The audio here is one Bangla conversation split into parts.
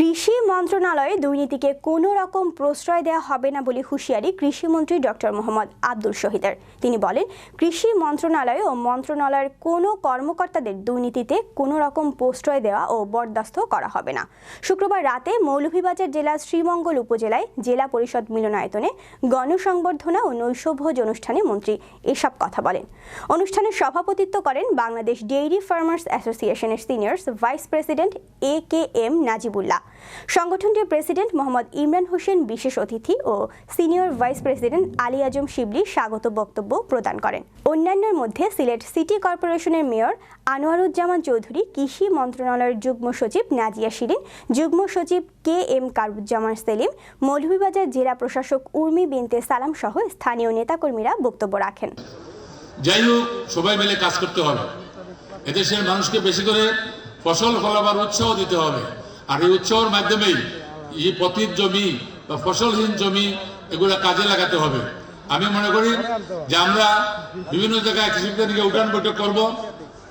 কৃষি মন্ত্রণালয়ে দুর্নীতিকে কোনো রকম প্রশ্রয় দেওয়া হবে না বলে হুঁশিয়ারি কৃষিমন্ত্রী ডক্টর মোহাম্মদ আব্দুল শহীদের। তিনি বলেন, কৃষি মন্ত্রণালয় ও মন্ত্রণালয়ের কোনো কর্মকর্তাদের দুর্নীতিতে কোনো রকম প্রশ্রয় দেওয়া ও বরদাস্ত করা হবে না। শুক্রবার রাতে মৌলভীবাজার জেলার শ্রীমঙ্গল উপজেলায় জেলা পরিষদ মিলনায়তনে গণসংবর্ধনা ও নৈশভোজ অনুষ্ঠানে মন্ত্রী এসব কথা বলেন। অনুষ্ঠানে সভাপতিত্ব করেন বাংলাদেশ ডেইরি ফার্মার্স অ্যাসোসিয়েশনের senior vice president A K M Najibullah. সংগঠনটির প্রেসিডেন্ট মোহাম্মদ ইমরান হোসেন বিশেষ অতিথি ও senior vice president Ali Azam Shibli স্বাগত বক্তব্য প্রদান করেন। অন্যান্যের মধ্যে সিলেট সিটি কর্পোরেশনের মেয়র আনোয়ারুজ্জামান চৌধুরী, কৃষি মন্ত্রণালয়ের যুগ্ম সচিব নাজিয়া শিরিন, যুগ্ম সচিব কে এম কারুজ্জামান সেলিম, মৌলভীবাজার জেলা প্রশাসক উর্মি বিনতে সালাম সহ স্থানীয় নেতাকর্মীরা বক্তব্য রাখেন। যাই হোক, সবাই মিলে কাজ করতে হবে। এদেশের মানুষকে বেশি করে ফসল ফলাবার উৎসাহ দিতে হবে। আর এই উৎসবের মাধ্যমেই এই পতিত জমি বা ফসলহীন জমি এগুলো কাজে লাগাতে হবে। আমি মনে করি যে আমরা বিভিন্ন জায়গায় কৃষকদের নিয়ে উঠান বৈঠক করব,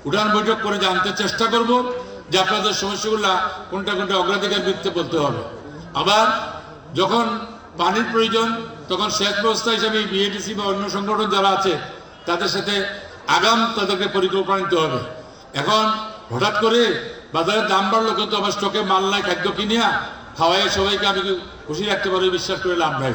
উঠান বৈঠক করে জানতে চেষ্টা করব যে আপনাদের সমস্যাগুলা কোনটা কোনটা অগ্রাধিকার ভিত্তিতে বলতে হবে। আবার যখন পানির প্রয়োজন, তখন সেচ ব্যবস্থা হিসেবে বিএডিসি বা অন্য সংগঠন যারা আছে, তাদের সাথে আগাম তাদেরকে পরিকল্পনা নিতে হবে। এখন হঠাৎ করে বাজারের দাম বাড়লো, কিন্তু আমার স্টকে মাল নাই, খাদ্য কিনিয়া খাওয়াই সবাইকে আমি খুশি রাখতে পারি, বিশ্বাস করে লাভ নাই।